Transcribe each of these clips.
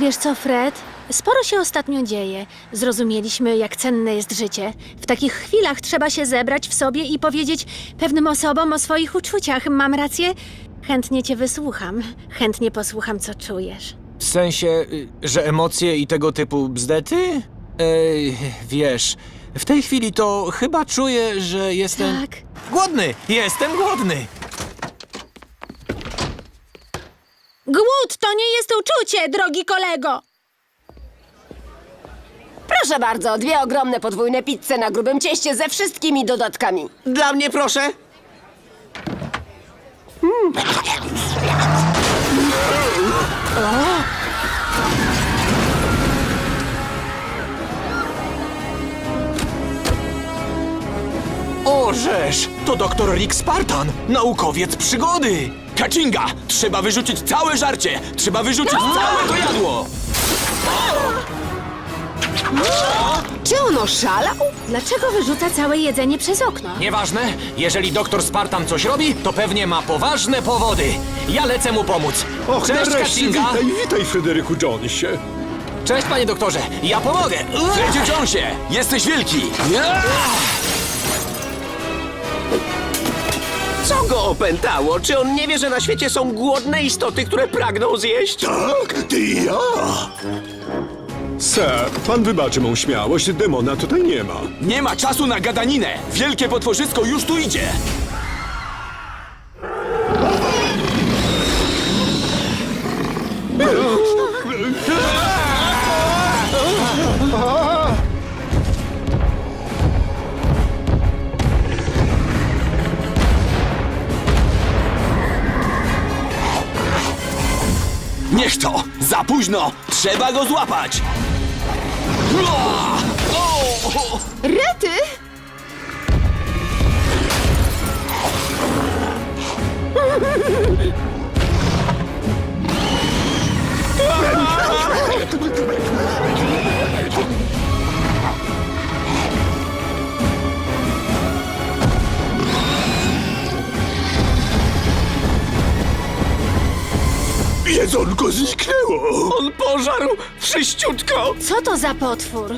Wiesz co, Fred? Sporo się ostatnio dzieje. Zrozumieliśmy, jak cenne jest życie. W takich chwilach trzeba się zebrać w sobie i powiedzieć pewnym osobom o swoich uczuciach. Mam rację? Chętnie cię wysłucham. Chętnie posłucham, co czujesz. W sensie, y, że emocje i tego typu bzdety? Ej, wiesz, w tej chwili to chyba czuję, że jestem... Tak. Głodny! Jestem głodny! Głód to nie jest uczucie, drogi kolego! Proszę bardzo, dwie ogromne podwójne pizze na grubym cieście ze wszystkimi dodatkami. Dla mnie proszę. Orzesz! To doktor Rick Spartan, naukowiec przygody! Kaczynga! Trzeba wyrzucić całe żarcie! Trzeba wyrzucić całe to jadło! Czy on oszalał? Dlaczego wyrzuca całe jedzenie przez okno? Nieważne, jeżeli doktor Spartan coś robi, to pewnie ma poważne powody. Ja lecę mu pomóc. Och, Cześć, nareszcie, Kaczynga! witaj, witaj, Fryderyku Jonesie. Cześć, panie doktorze, ja pomogę! Freddy Jonesie! Jesteś wielki! Co go opętało? Czy on nie wie, że na świecie są głodne istoty, które pragną zjeść? Tak, ty i ja. Sir, pan wybaczy mą śmiałość, demona tutaj nie ma. Nie ma czasu na gadaninę! Wielkie potworzysko już tu idzie! To! Za późno! Trzeba go złapać! Ua! O! Rety? Jedzonko zniknęło. On pożarł wszyściutko! Co to za potwór?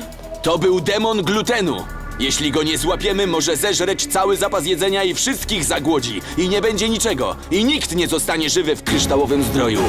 To był demon glutenu. Jeśli go nie złapiemy, może zeżreć cały zapas jedzenia i wszystkich zagłodzi. I nie będzie niczego. I nikt nie zostanie żywy w kryształowym zdroju.